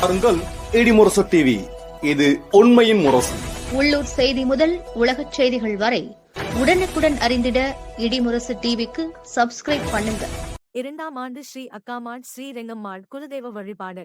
பாருங்கள் இடிமுரசு டிவி இது உண்மையின் முரசு. உள்ளூர் செய்தி முதல் உலகச் செய்திகள் வரை உடனுக்குடன் அறிந்திட இடிமுரசு டிவிக்கு சப்ஸ்கிரைப் பண்ணுங்க. இரண்டாம் ஆண்டு ஸ்ரீ அக்காமாள் ஸ்ரீரெங்கம்மாள் குலதெய்வ வழிபாடு.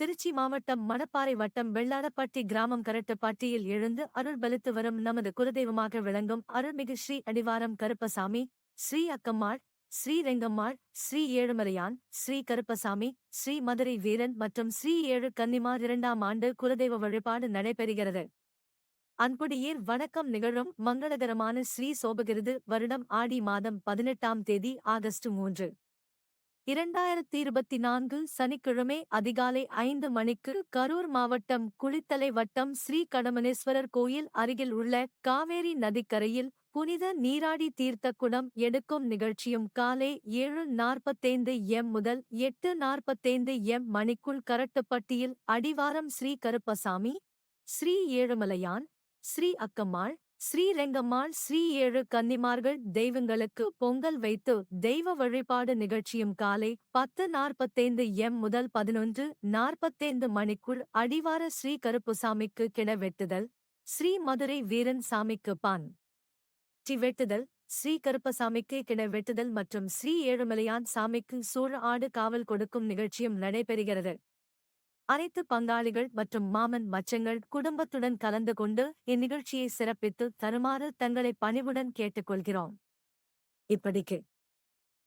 திருச்சி மாவட்டம் மணப்பாறை வட்டம் வெள்ளாடப்பட்டி கிராமம் கரட்டுப்பட்டியில் எழுந்து அருள் பலித்து வரும் நமது குலதெய்வமாக விளங்கும் அருள்மிகு ஸ்ரீ அடிவாரம் கருப்பசாமி ஸ்ரீ அக்கம்மாள் ஸ்ரீ ரெங்கம்மாள் ஸ்ரீ ஏழுமலையான் ஸ்ரீ கருப்பசாமி ஸ்ரீ மதுரை வீரன் மற்றும் ஸ்ரீ ஏழு கன்னிமார் இரண்டாம் ஆண்டு குலதெய்வ வழிபாடு நடைபெறுகிறது. அன்புடையீர் வணக்கம் நிகழும் மங்களகரமான ஸ்ரீ சோபகிருது வருடம் ஆடி மாதம் பதினெட்டாம் தேதி ஆகஸ்ட் மூன்று. இரண்டாயிரத்தி இருபத்தி நான்கு சனிக்கிழமை அதிகாலை ஐந்து மணிக்கு கரூர் மாவட்டம் குளித்தலை வட்டம் ஸ்ரீ கடமனேஸ்வரர் கோயில் அருகில் உள்ள காவேரி நதிக்கரையில் புனித நீராடி தீர்த்த குடம் எடுக்கும் நிகழ்ச்சியும் காலை ஏழு நாற்பத்தைந்து எம் முதல் எட்டு நாற்பத்தைந்து எம் மணிக்குள் கரட்டுப்பட்டியில் அடிவாரம் ஸ்ரீ கருப்பசாமி ஸ்ரீ ஏழுமலையான் ஸ்ரீ அக்கம்மாள் ஸ்ரீரங்கம்மாள் ஸ்ரீ ஏழு கன்னிமார்கள் தெய்வங்களுக்கு பொங்கல் வைத்து தெய்வ வழிபாடு நிகழ்ச்சியும் காலை பத்து நாற்பத்தைந்து எம் முதல் பதினொன்று நாற்பத்தைந்து மணிக்குள் அடிவார ஸ்ரீ கருப்புசாமிக்கு கிண வெட்டுதல் ஸ்ரீ மதுரை வீரன் சாமிக்கு பான். டி வெட்டுதல் ஸ்ரீ கருப்பசாமிக்கு கிண வெட்டுதல் மற்றும் ஸ்ரீ ஏழுமலையான் சாமிக்கு சூழ ஆடு காவல் கொடுக்கும் நிகழ்ச்சியும் நடைபெறுகிறது. அனைத்து பங்காளிகள் மற்றும் மாமன் மச்சங்கள் குடும்பத்துடன் கலந்து கொண்டு இந்நிகழ்ச்சியை சிறப்பித்து தருமாறு தங்களை பணிவுடன் கேட்டுக்கொள்கிறோம். இப்படிக்கு.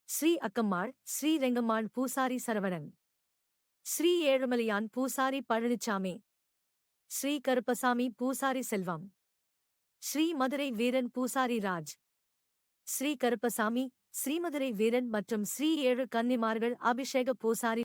ஸ்ரீ அக்கம்மாள் ஸ்ரீ ரெங்கம்மாள் பூசாரி சரவணன். ஸ்ரீ ஏழுமலையான் பூசாரி பழனிச்சாமி. ஸ்ரீ கருப்பசாமி பூசாரி செல்வம். ஸ்ரீ மதுரை வீரன் பூசாரி ராஜ். ஸ்ரீ கருப்பசாமி ஸ்ரீமதுரை வீரன் மற்றும் ஸ்ரீ ஏழு கன்னிமார்கள் அபிஷேக பூசாரி